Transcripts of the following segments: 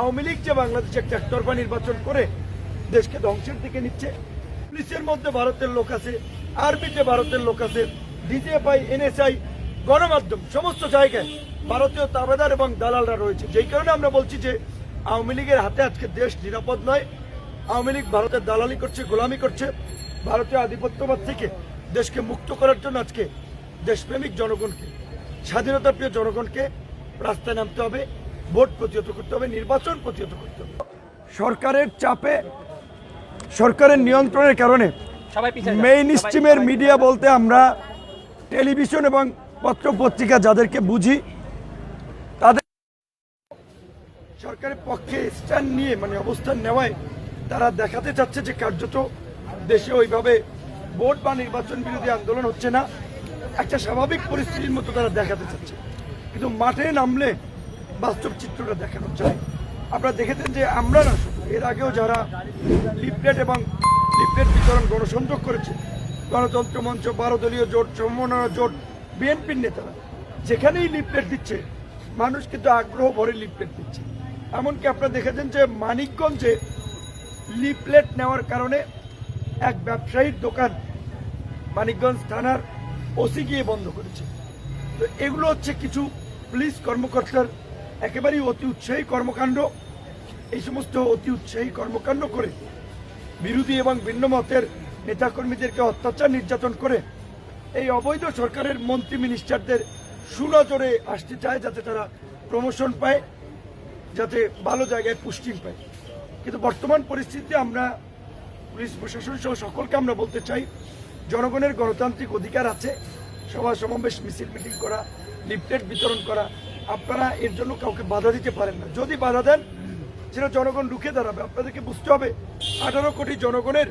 আওয়ামী লীগ যে বাংলাদেশে একটা একতরফা নির্বাচন করে দেশকে ধ্বংসের দিকে নিচ্ছে, পুলিশের মধ্যে ভারতের লোক আছে আর্মিতে ভারতের লোক আছে, ডিজিএফআই, এনএসআই, গণমাধ্যম, সমস্ত জায়গায় ভারতীয় তাবেদার এবং দালালরা রয়েছে। যেই কারণে আমরা বলছি যে আওয়ামী লীগের হাতে আজকে দেশ নিরাপদ নয়। আওয়ামী লীগ ভারতের দালালি করছে, গোলামি করছে। ভারতীয় আধিপত্যবাদ থেকে দেশকে মুক্ত করার জন্য আজকে দেশপ্রেমিক জনগণকে স্বাধীনতা প্রিয় জনগণকে রাস্তায় নামতে হবে। ভোট প্রতিহত করতে হবে নির্বাচন প্রতিহত করতে হবে। সরকারের চাপে সরকারের নিয়ন্ত্রণের কারণে। মেইন স্ট্রিমের মিডিয়া বলতে আমরা টেলিভিশন এবং পত্র পত্রিকা যাদেরকে বুঝি তাদের সরকারের পক্ষে স্ট্যান্ড নিয়ে মানে অবস্থান নেওয়ায় তারা দেখাতে চাচ্ছে যে কার্যত দেশে ওইভাবে ভোট বা নির্বাচন বিরোধী আন্দোলন হচ্ছে না। একটা স্বাভাবিক পরিস্থিতির মতো তারা দেখাতে চাচ্ছে। কিন্তু মাঠে নামলে বাস্তব চিত্রটা দেখানো চায় আপনারা দেখেছেন যে আমরা না শুধু, এর আগেও যারা লিফলেট এবং লিফলেট বিতরণ গণসংযোগ করেছে, গণতন্ত্র মঞ্চ বারো দলীয় জোট, সমন্বয় জোট, বিএনপির নেতারা, যেখানেই লিফলেট দিচ্ছে, মানুষ কিন্তু আগ্রহ ভরে লিফলেট দিচ্ছে। এমনকি আপনারা দেখেছেন যে মানিকগঞ্জে লিফলেট নেওয়ার কারণে এক ব্যবসায়ীর দোকান মানিকগঞ্জ থানার ওসি গিয়ে বন্ধ করেছে। তো এগুলো হচ্ছে কিছু পুলিশ কর্মকর্তার একেবারেই অতি উৎসাহী কর্মকাণ্ড। এই সমস্ত অতি উৎসাহী কর্মকাণ্ড করে বিরোধী এবং ভিন্ন মতের নেতাকর্মীদেরকে অত্যাচার নির্যাতন করে এই অবৈধ সরকারের মন্ত্রী মিনিস্টারদের সুনজরে আসতে চায় যাতে তারা প্রমোশন পায়, যাতে ভালো জায়গায় পুষ্টিং পায়। কিন্তু বর্তমান পরিস্থিতিতে আমরা পুলিশ প্রশাসন সহ সকলকে আমরা বলতে চাই, জনগণের গণতান্ত্রিক অধিকার আছে সভা সমাবেশ মিছিল, মিটিং করা, লিফলেট বিতরণ করা আপনারা এর জন্য কাউকে বাধা দিতে পারেন না। যদি বাধা দেন সেটা জনগণ রুখে দাঁড়াবে। আপনাদেরকে বুঝতে হবে, আঠারো কোটি জনগণের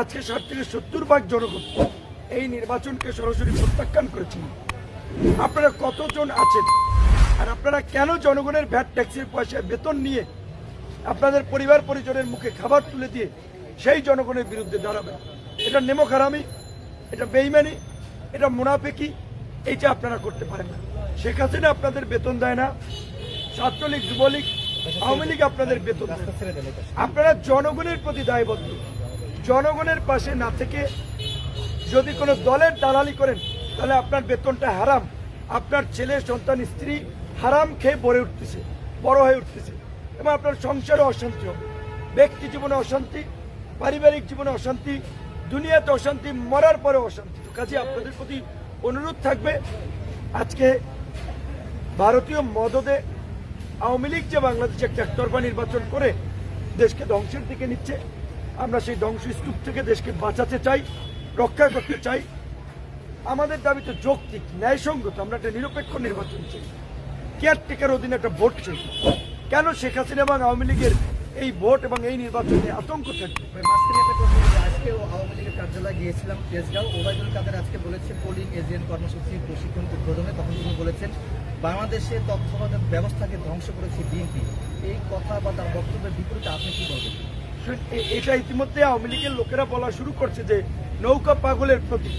আজকে ষাট থেকে সত্তর ভাগ জনগণ এই নির্বাচনকে সরাসরি প্রত্যাখ্যান করেছেন। আপনারা কতজন আছেন? আর আপনারা কেন জনগণের ভ্যাট ট্যাক্সের পয়সায় বেতন নিয়ে আপনাদের পরিবার পরিজনের মুখে খাবার তুলে দিয়ে সেই জনগণের বিরুদ্ধে দাঁড়াবেন? এটা নেমক হারামি এটা বেইমানি, এটা মুনাফেকি, এইটা আপনারা করতে পারেন না। শেখ হাসিনা আপনাদের বেতন দেয় না, ছাত্রলীগ, যুবলীগ, আওয়ামী লীগ আপনাদের বেতন আপনারা জনগণের প্রতি দায়বদ্ধ। জনগণের পাশে না থেকে যদি কোনো দলের দালালি করেন, তাহলে আপনার বেতনটা হারাম। আপনার ছেলে, সন্তান, স্ত্রী হারাম খেয়ে বড়ে উঠতেছে, বড় হয়ে উঠতেছে। এবং আপনার সংসারে অশান্তি হবে। ব্যক্তি জীবনে অশান্তি, পারিবারিক জীবনে অশান্তি, দুনিয়াতে অশান্তি, মরার পরে অশান্তি। কাজে, আপনাদের প্রতি অনুরোধ থাকবে, আজকে ভারতীয় মদদে আওয়ামী লীগ যে বাংলাদেশে একটা একতরফা নির্বাচন করে দেশকে ধ্বংসের দিকে নিচ্ছে, আমরা সেই ধ্বংসস্তূপ থেকে দেশকে বাঁচাতে চাই, রক্ষা করতে চাই। আমাদের দাবি তো যৌক্তিক, ন্যায়সঙ্গত আমরা একটা নিরপেক্ষ নির্বাচন চাই। কেয়ারটেকার অধীনে একটা ভোট চাই। কেন শেখ হাসিনা এবং আওয়ামী লীগের এই ভোট এবং এই নির্বাচনে আতঙ্ক থাকবে? ওই মাঝখানে একটা প্রশ্ন যে আজকে আওয়ামী লীগের কার্যালয়ে গিয়েছিলাম, তেজগাঁও। ওবায়দুল কাদের আজকে বলেছে পোলিং এজেন্ট কর্মসূচি প্রশিক্ষণ উদ্বোধনে, তখন তিনি বলেছেন বাংলাদেশে তথ্যবাদের ব্যবস্থাকে ধ্বংস করেছে বিএনপি। এই কথা বা তার বক্তব্যের বিপরীতে আপনি কি বলবেন? এটা ইতিমধ্যে আওয়ামী লীগের লোকেরা বলা শুরু করছে যে নৌকা পাগলের প্রতীক।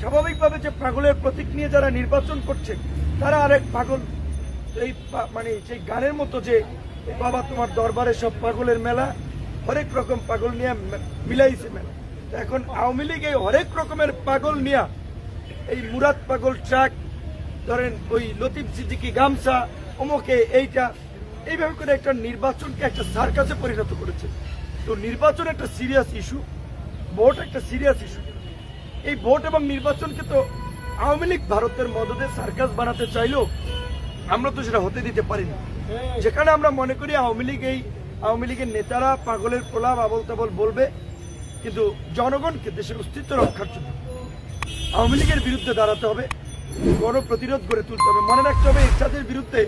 স্বাভাবিকভাবে যে পাগলের প্রতীক নিয়ে যারা নির্বাচন করছে, তারা আরেক পাগল। এই মানে সেই গানের মতো যে বাবা, তোমার দরবারে সব পাগলের মেলা, হরেক রকম পাগল নিয়ে মিলাইছে মেলা। এখন আওয়ামী লীগ এই হরেক রকমের পাগল নিয়ে এই মুরাদ পাগল ট্রাক ধরেন ওই লতিফ সিদ্দিকি গামছা, অমুকে এইটা, এইভাবে করে একটা নির্বাচনকে একটা সার্কাসে পরিণত করেছে। তো নির্বাচন একটা সিরিয়াস ইস্যু ভোট একটা সিরিয়াস ইস্যু এই ভোট এবং নির্বাচনকে তো আওয়ামী লীগ ভারতের মদদে সার্কাস বানাতে চাইলেও আমরা তো সেটা হতে দিতে পারি না। যেখানে আমরা মনে করি আওয়ামী লীগ এই আওয়ামী লীগের নেতারা পাগলের প্রলাপ আবল তাবল বলবে, কিন্তু জনগণকে দেশের অস্তিত্ব রক্ষার জন্য আওয়ামী লীগের বিরুদ্ধে দাঁড়াতে হবে। গণ প্রতিরোধ গড়ে তুলতে হবে। মনে রাখতে হবে এরশাদের বিরুদ্ধে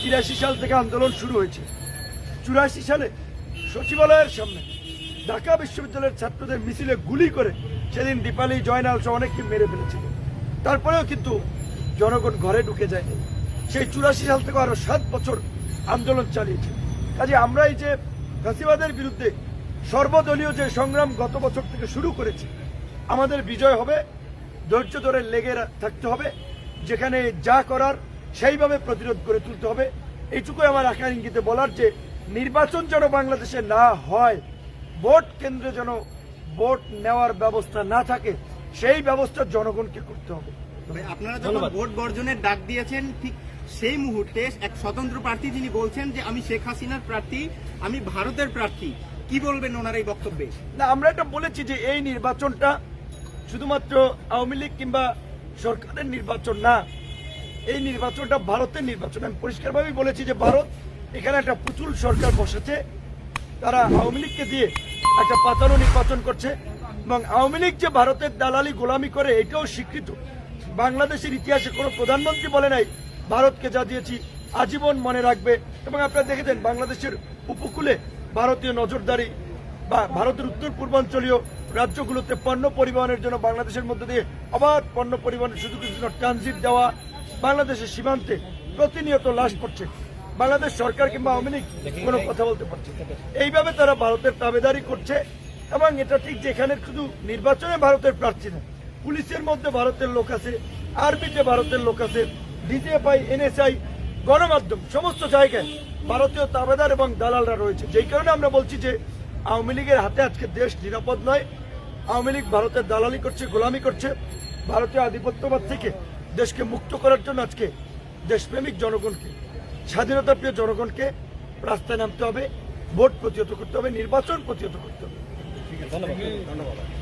তিরাশি সাল থেকে আন্দোলন শুরু হয়েছে। চুরাশি সালে সচিবালয়ের সামনে ঢাকা বিশ্ববিদ্যালয়ের ছাত্রদের মিছিলে গুলি করে সেদিন দীপালি, জয়নাল সহ অনেককে মেরে ফেলেছিল। তারপরেও কিন্তু জনগণ ঘরে ঢুকে যায়নি। সেই চুরাশি সাল থেকে আরও সাত বছর আন্দোলন চালিয়েছে। কাজে আমরা এই যে ফাঁসিবাদের বিরুদ্ধে সর্বদলীয় যে সংগ্রাম গত বছর থেকে শুরু করেছি, আমাদের বিজয় হবে ধৈর্য ধরে লেগে থাকতে হবে। যেখানে যা করার সেইভাবে প্রতিরোধ করে তুলতে হবে। এইটুকুই আমার আকার ইঙ্গিতে বলার যে নির্বাচন যেন বাংলাদেশে না হয় ভোট কেন্দ্রে যেন ভোট নেওয়ার ব্যবস্থা না থাকে সেই ব্যবস্থা জনগণকে করতে হবে। তবে আপনারা যখন ভোট বর্জনের ডাক দিয়েছেন ঠিক সেই মুহূর্তে এক স্বতন্ত্র প্রার্থী তিনি বলছেন যে আমি শেখ হাসিনার প্রার্থী আমি ভারতের প্রার্থী। কি বলবেন ওনার এই বক্তব্যে? না আমরা এটা বলেছি যে এই নির্বাচনটা শুধুমাত্র আওয়ামী লীগ কিংবা সরকারের নির্বাচন না, এই নির্বাচনটা ভারতের নির্বাচন। আমি পরিষ্কারভাবেই বলেছি যে ভারত এখানে একটা পুতুল সরকার বসেছে। তারা আওয়ামী লীগকে দিয়ে একটা পাতানো নির্বাচন করছে এবং আওয়ামী লীগ যে ভারতের দালালি গোলামি করে, এটাও স্বীকৃত। বাংলাদেশের ইতিহাসে কোনো প্রধানমন্ত্রী বলে নাই, ভারতকে যা দিয়েছি আজীবন মনে রাখবে। এবং আপনারা দেখেছেন, বাংলাদেশের উপকূলে ভারতীয় নজরদারি বা ভারতের উত্তর পূর্বাঞ্চলীয় রাজ্যগুলোতে পণ্য পরিবহনের জন্য বাংলাদেশের মধ্যে দিয়ে অবাধ পণ্য পরিবহনের সুযোগের জন্য ট্রানজিট দেওয়া বাংলাদেশের সীমান্তে প্রতিনিয়ত লাশ পড়ছে বাংলাদেশ সরকার কিংবা আওয়ামী লীগ কোনো কথা বলতে পারছে। এইভাবে তারা ভারতের তাবেদারি করছে এবং এটা ঠিক যে এখানে শুধু নির্বাচনে ভারতের প্রার্থী না, পুলিশের মধ্যে ভারতের লোক আছে আরবিতে ভারতের লোক আছে, ডিজিএফআই, এনএসআই, গণমাধ্যম, সমস্ত জায়গায় ভারতীয় তাবেদার এবং দালালরা রয়েছে যেই কারণে আমরা বলছি যে আওয়ামী লীগের হাতে আজকে দেশ নিরাপদ নয় আওয়ামী লীগ ভারতের দালালি করছে গোলামি করছে। ভারতীয় আধিপত্যবাদ থেকে দেশকে মুক্ত করার জন্য আজকে দেশপ্রেমিক জনগণকে স্বাধীনতা প্রিয় জনগণকে রাস্তায় নামতে হবে ভোট প্রতিহত করতে হবে নির্বাচন প্রতিহত করতে হবে। ধন্যবাদ।